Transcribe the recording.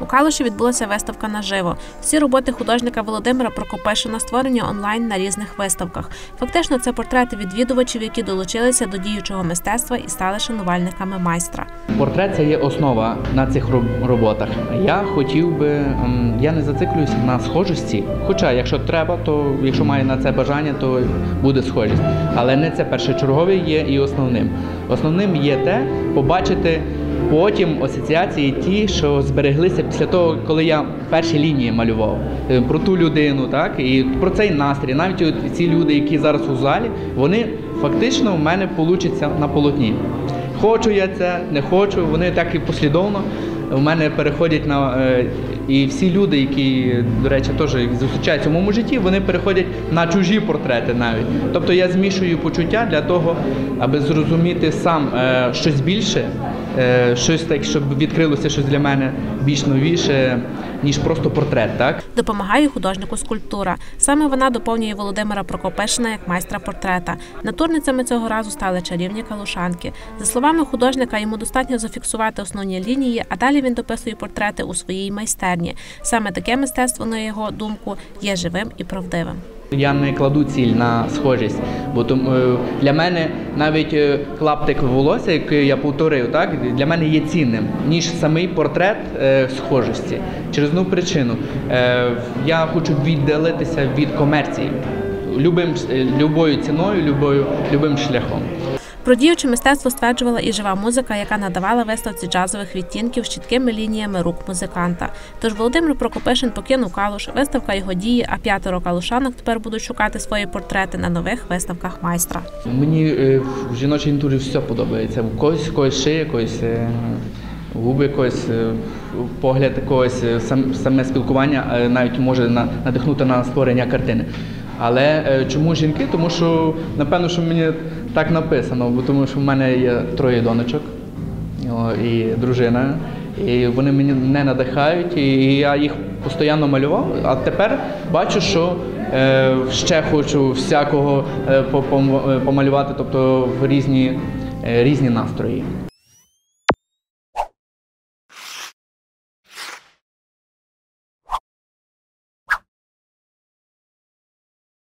У Калуші відбулася виставка наживо. Всі роботи художника Володимира Прокопишина створені онлайн на різних виставках. Фактично, це портрети відвідувачів, які долучилися до діючого мистецтва і стали шанувальниками майстра. Портрет це є основа на цих роботах. Я хотів би, я не зациклююся на схожості. Хоча, якщо треба, то якщо має на це бажання, то буде схожість. Але не це першочергове є і основним. Основним є те, побачити потім асоціації ті, що збереглися після того, коли я перші лінії малював Е, про ту людину, так і про цей настрій. Навіть ці люди, які зараз у залі, вони фактично в мене получаться на полотні. Хочу я це, не хочу. Вони так і послідовно в мене переходять на е, і всі люди, які, до речі, теж зустрічаються в моєму житті, вони переходять на чужі портрети навіть. Тобто я змішую почуття для того, аби зрозуміти сам е, щось більше, щось так, щоб відкрилося щось для мене більш новіше, ніж просто портрет. Так? Допомагає художнику скульптура. Саме вона доповнює Володимира Прокопишина як майстра портрета. Натурницями цього разу стали чарівні калушанки. За словами художника, йому достатньо зафіксувати основні лінії, а далі він дописує портрети у своїй майстерні. Саме таке мистецтво, на його думку, є живим і правдивим. Я не кладу ціль на схожість, бо е, для мене навіть е, клаптик волосся, який я повторив, так для мене є цінним, ніж самий портрет е, схожості. Через одну причину я хочу віддалитися від комерції любим, любою ціною, любою, любим шляхом. Про діюче мистецтво стверджувала і жива музика, яка надавала виставці джазових відтінків з чіткими лініями рук музиканта. Тож Володимир Прокопишин покинув калуш, виставка його дії, а п'ятеро калушанок тепер будуть шукати свої портрети на нових виставках майстра. Мені е, в жіночій інтурі все подобається. Когось, когось шиє, когось е, губи, когось е, погляд, когось саме спілкування навіть може надихнути на створення картини. Але е, чому жінки? Тому що напевно, що мені так написано, бо тому що в мене є троє донечок і дружина. І вони мені не надихають, і я їх постійно малював. А тепер бачу, що е, ще хочу всякого е, по- пом- помалювати, тобто в різні, різні настрої.